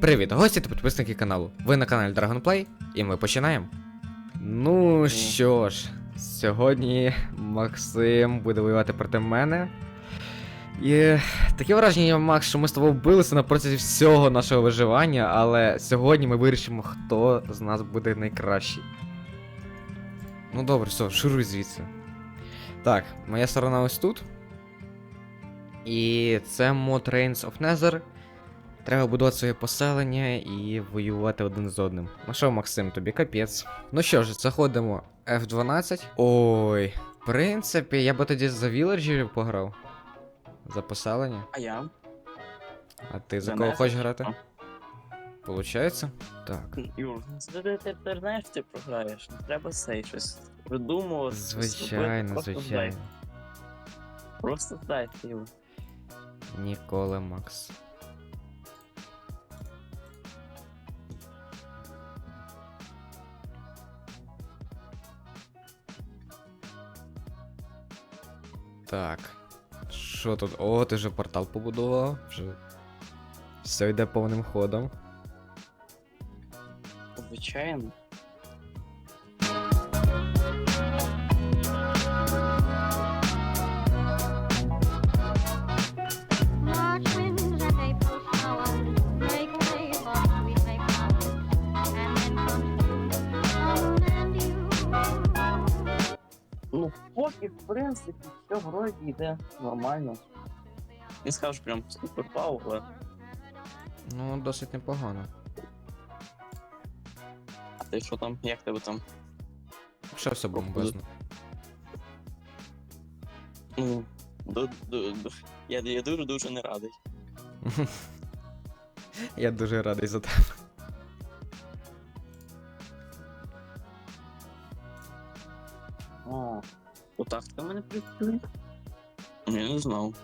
Привіт, гості та підписники каналу. Ви на каналі Dragonplay, і ми починаємо. Ну що ж, сьогодні Максим буде воювати проти мене. І таке враження, Макс, що ми з тобою билися на протязі всього нашого виживання, але сьогодні ми вирішимо, хто з нас буде найкращий. Ну добре, все, шуруй звідси. Так, моя сторона ось тут. І це мод Reigns of Nether. Треба будувати своє поселення і воювати один з одним. Ну що, Максим, тобі капець. Ну що ж, заходимо F12. Ой, в принципі, я би тоді за віледжерів пограв. За поселення. А я? А ти за За кого хочеш грати? Получається? Так. Юр, ти, ти, ти, ти знаєш, ти програєш. Не треба сей щось придумувати. щось робити. Звичайно, Просто звичайно. здай, Юр. Ніколи, Макс. Так. Що тут? О, ти вже портал побудував. Вже. Все йде повним ходом. Звичайно. Ну, поки, в принципі, все вроді йде нормально. Не скажу прям супер пау, але. Ну, досить непогано. А ти що там? Як тебе там? Що все бомбезно. Ну, ду, ду, ду. Я, я дуже дуже не радий. Я дуже радий за тебе. О, отак ти мене прикрив? Я не знав.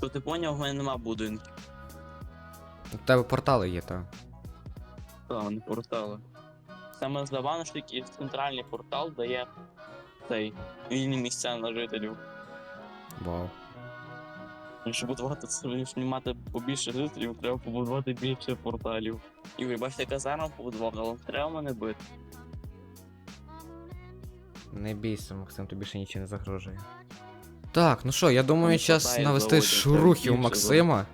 То ти поняв, в мене нема будинків. У тебе портали є, так. Та, вони портали. Саме забавно, що такий центральний портал дає цей вільні місця на жителів. Вау. Щоб будувати щоб мати побільше жителів, треба побудувати більше порталів. І ви бачите, побудував, але треба мене бити. Не бійся, Максим, тобі ще нічого не загрожує. Так, ну що, я думаю, час навести шурухів більше Максима.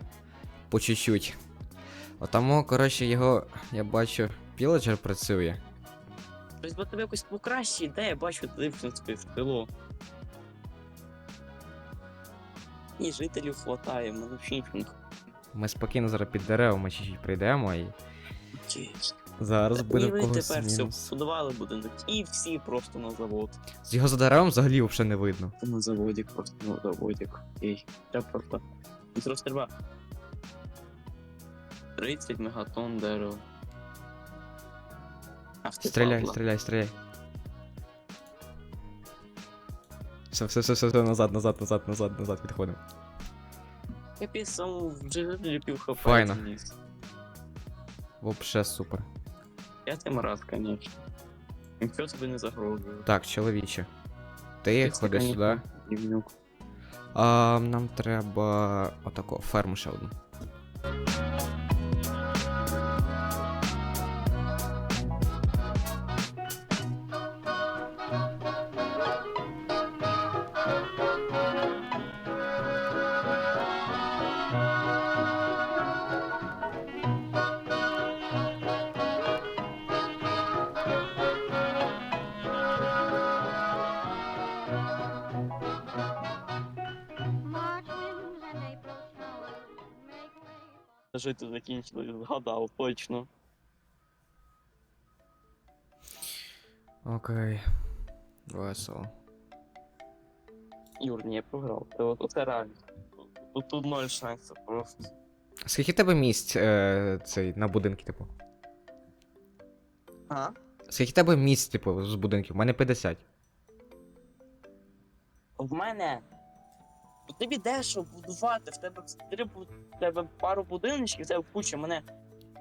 По чуть-чуть. Отамо, коротше, його, я бачу, піледжер працює. Тобто бо тебе якось покраще йде, я бачу, ти в принципі в тилу. І жителів хватає, мене взагалі нічого не Ми спокійно зараз під деревами чуть-чуть прийдемо і хотіє. Зараз буде в когось тепер все мінус. будували будинок, і всі просто на завод. З його за деревом взагалі взагалі не видно. На заводі, просто на заводик. Ей, треба просто. Зараз треба. 30 мегатон дерева. Стріляй, Автопавла. стріляй, стріляй. Все, все, все, все, все, назад, назад, назад, назад, назад, відходимо. Капець сам вже пів хп. Файно. Вообще супер. Я тим конечно. Ніхто тобі не загрожує. Так, чоловіче. Ти Це, ходи конечно, сюди. А, нам треба отако, ферму ще одну. Жити закінчили, згадав, точно. Окей. Весело. Юр, ні, я програв. Це от оце реально. Тут, тут ноль шансів просто. Скільки тебе місць е, цей, на будинки, типу? А? Скільки тебе місць, типу, з будинків? У мене 50. В мене. У тобі дешево будувати, в тебе три в тебе пару будиночків, в тебе куча мене.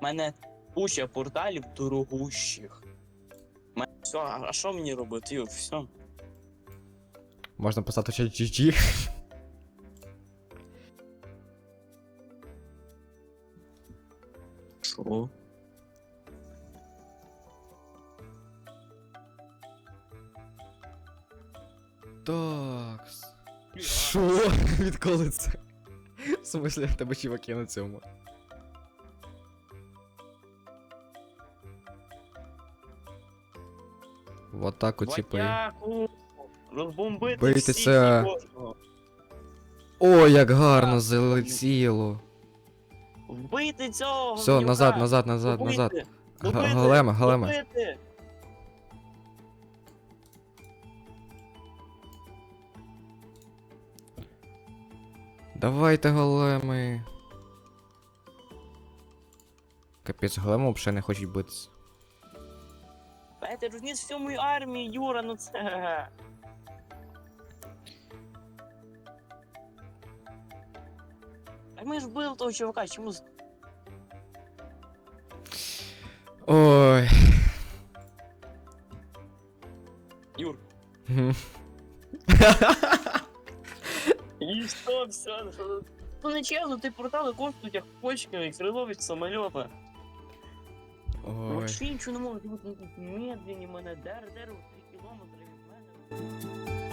мене куча порталів дорогущих. Мене... Все, а а що мені робити? Юр, все. Можна писати ще GG. Що? Так. Що? Відколи це? В смысле, в тебе чуваки на цьому. Вот так от типи. Ватяку! Розбомбити Бийте всіх це. і кожного. О, як гарно залетіло. Вбити цього! Все, назад, назад, назад, Добити! назад. Га- Добити! Голема, голема. Добити! Давайте големи. Капець, големи взагалі не хочуть битися. Петер, розніс всю мою армію, Юра, ну це. Так ми ж били того чувака, чому з- Ой. Юр? Мгм. чесно, ты портали коштують як почки і самольота. Ой. Вообще нічого не можу, медленнее мене, дер, дер, 3 кілометри від мене.